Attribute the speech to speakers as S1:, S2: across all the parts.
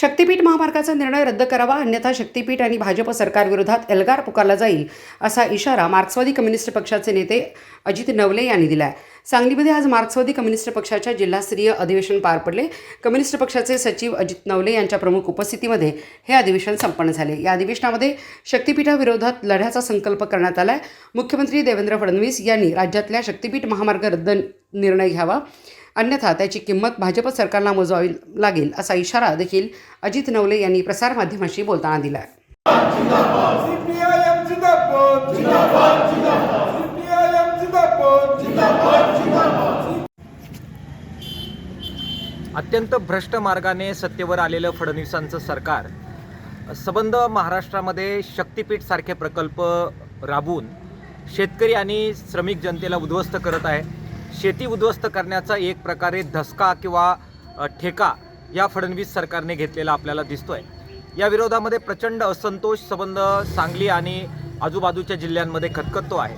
S1: शक्तीपीठ महामार्गाचा निर्णय रद्द करावा अन्यथा शक्तीपीठ आणि भाजप सरकारविरोधात एल्गार पुकारला जाईल असा इशारा मार्क्सवादी कम्युनिस्ट पक्षाचे नेते अजित नवले यांनी दिला आहे सांगलीमध्ये आज मार्क्सवादी कम्युनिस्ट पक्षाच्या जिल्हास्तरीय अधिवेशन पार पडले. कम्युनिस्ट पक्षाचे सचिव अजित नवले यांच्या प्रमुख उपस्थितीमध्ये हे अधिवेशन संपन्न झाले. या अधिवेशनामध्ये शक्तीपीठाविरोधात लढ्याचा संकल्प करण्यात आला आहे मुख्यमंत्री देवेंद्र फडणवीस यांनी राज्यातल्या शक्तीपीठ महामार्ग रद्द निर्णय घ्यावा. अन्यथा त्याची किंमत भाजप सरकारला मोजावी लागेल असा इशारा देखील अजित नवले यांनी प्रसारमाध्यमांशी बोलताना दिला
S2: अत्यंत भ्रष्ट मार्गाने सत्तेवर आलेलं फडणवीसांचं सरकार. सबंध महाराष्ट्रामध्ये शक्तीपीठ सारखे प्रकल्प राबवून शेतकरी आणि श्रमिक जनतेला उद्ध्वस्त करत आहे. शेती उद्ध्वस्त करण्याचा एक प्रकारे धसका किंवा ठेका या फडणवीस सरकारने घेतलेला आपल्याला दिसतोय. या विरोधामध्ये प्रचंड असंतोष संबंध सांगली आणि आजूबाजूच्या जिल्ह्यांमध्ये खतखततो आहे.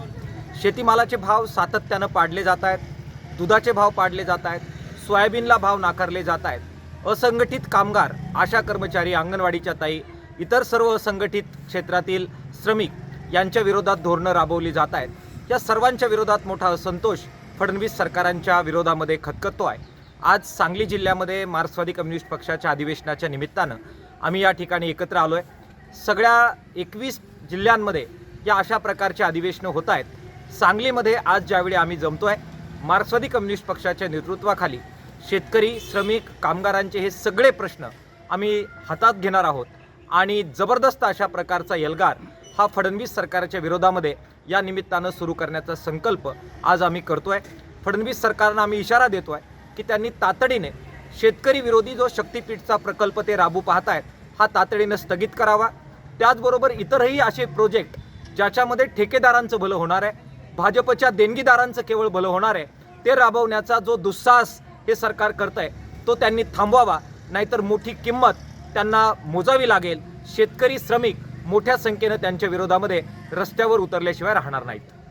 S2: शेतीमालाचे भाव सातत्यानं पाडले जात आहेत दुधाचे भाव पाडले जात आहेत सोयाबीनला भाव नाकारले जात आहेत. असंघटित कामगार आशा कर्मचारी अंगणवाडीच्या ताई इतर सर्व असंघटित क्षेत्रातील श्रमिक यांच्या विरोधात धोरणं राबवली जात आहेत. या सर्वांच्या विरोधात मोठा असंतोष फडणवीस सरकारांच्या विरोधामध्ये खतखतो आहे. आज सांगली जिल्ह्यामध्ये मार्क्सवादी कम्युनिस्ट पक्षाच्या अधिवेशनाच्या निमित्तानं आम्ही या ठिकाणी एकत्र आलो आहे सगळ्या एकवीस जिल्ह्यांमध्ये या अशा प्रकारचे अधिवेशनं होत आहेत. सांगलीमध्ये आज ज्यावेळी आम्ही जमतो आहे मार्क्सवादी कम्युनिस्ट पक्षाच्या नेतृत्वाखाली शेतकरी श्रमिक कामगारांचे हे सगळे प्रश्न आम्ही हातात घेणार आहोत आणि जबरदस्त अशा प्रकारचा एल्गार हा फडणवीस सरकारच्या विरोधामध्ये या निमित्तानं सुरू करण्याचा संकल्प आज आम्ही करतो आहे फडणवीस सरकारनं आम्ही इशारा देतो आहे की त्यांनी तातडीने शेतकरी विरोधी जो शक्तीपीठचा प्रकल्प ते राबू पाहत आहेत हा तातडीनं स्थगित करावा. त्याचबरोबर इतरही असे प्रोजेक्ट ज्याच्यामध्ये ठेकेदारांचं भलं होणार आहे भाजपच्या देणगीदारांचं केवळ भलं होणार आहे ते राबवण्याचा जो दुस्साहस हे सरकार करत आहे तो त्यांनी थांबवावा. नाहीतर मोठी किंमत त्यांना मोजावी लागेल. शेतकरी श्रमिक मोठ्या संख्येनं त्यांच्या विरोधामध्ये रस्त्यावर उतरल्याशिवाय राहणार नाहीत.